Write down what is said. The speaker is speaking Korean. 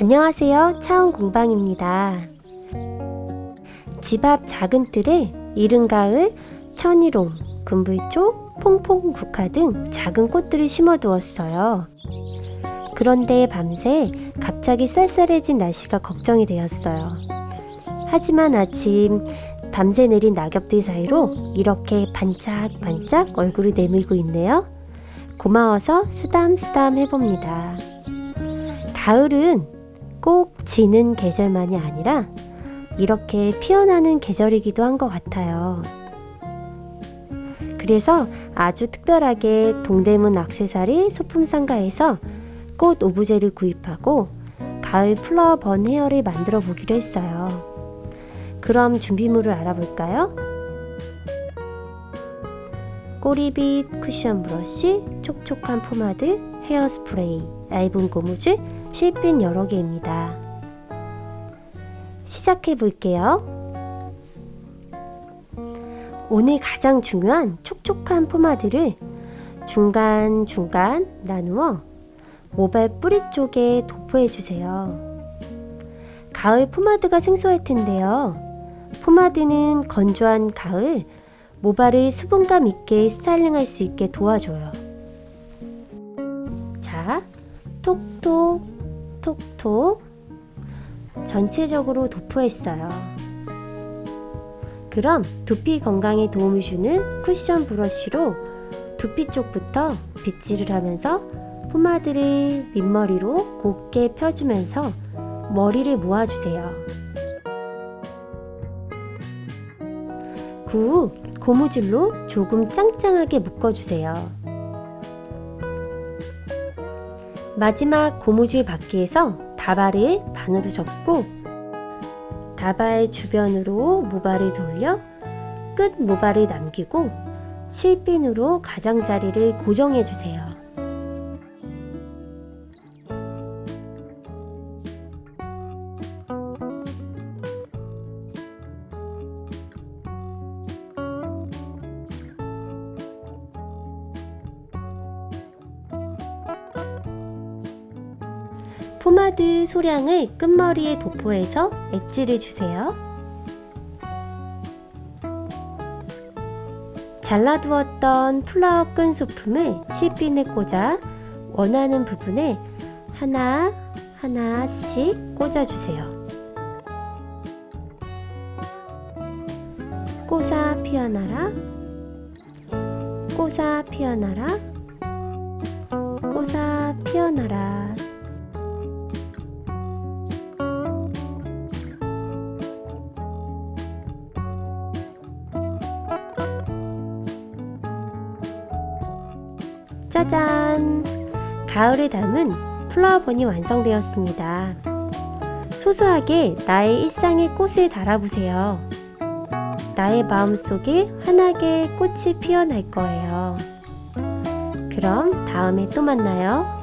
안녕하세요. 차원 공방입니다. 집 앞 작은 뜰에 이른 가을, 천일홍, 금불초, 퐁퐁 국화 등 작은 꽃들을 심어 두었어요. 그런데 밤새 갑자기 쌀쌀해진 날씨가 걱정이 되었어요. 하지만 아침 밤새 내린 낙엽들 사이로 이렇게 반짝반짝 얼굴을 내밀고 있네요. 고마워서 쓰담쓰담 해봅니다. 가을은 꼭 지는 계절만이 아니라 이렇게 피어나는 계절이기도 한 것 같아요. 그래서 아주 특별하게 동대문 악세사리 소품상가에서 꽃 오브제를 구입하고 가을 플라워 번 헤어를 만들어 보기로 했어요. 그럼 준비물을 알아볼까요? 꼬리빗 쿠션 브러쉬, 촉촉한 포마드, 헤어 스프레이, 얇은 고무줄, 실핀 여러 개입니다. 시작해 볼게요. 오늘 가장 중요한 촉촉한 포마드를 중간중간 나누어 모발 뿌리 쪽에 도포해 주세요. 가을 포마드가 생소할 텐데요. 포마드는 건조한 가을 모발을 수분감 있게 스타일링할 수 있게 도와줘요. 자, 톡톡, 톡톡 전체적으로 도포했어요. 그럼 두피 건강에 도움을 주는 쿠션 브러쉬로 두피 쪽부터 빗질을 하면서 포마드를 밑머리로 곱게 펴주면서 머리를 모아주세요. 그 후 고무줄로 조금 짱짱하게 묶어주세요. 마지막 고무줄 바퀴에서 다발을 반으로 접고 다발 주변으로 모발을 돌려 끝 모발을 남기고 실핀으로 가장자리를 고정해 주세요. 포마드 소량을 끝머리에 도포해서 엣지를 주세요. 잘라두었던 플라워 끈 소품을 실핀에 꽂아 원하는 부분에 하나 하나씩 꽂아주세요. 꼬사 피어나라 꼬사 피어나라 꼬사 피어나라 짜잔! 가을을 담은 플라워본이 완성되었습니다. 소소하게 나의 일상에 꽃을 달아보세요. 나의 마음 속에 환하게 꽃이 피어날 거예요. 그럼 다음에 또 만나요.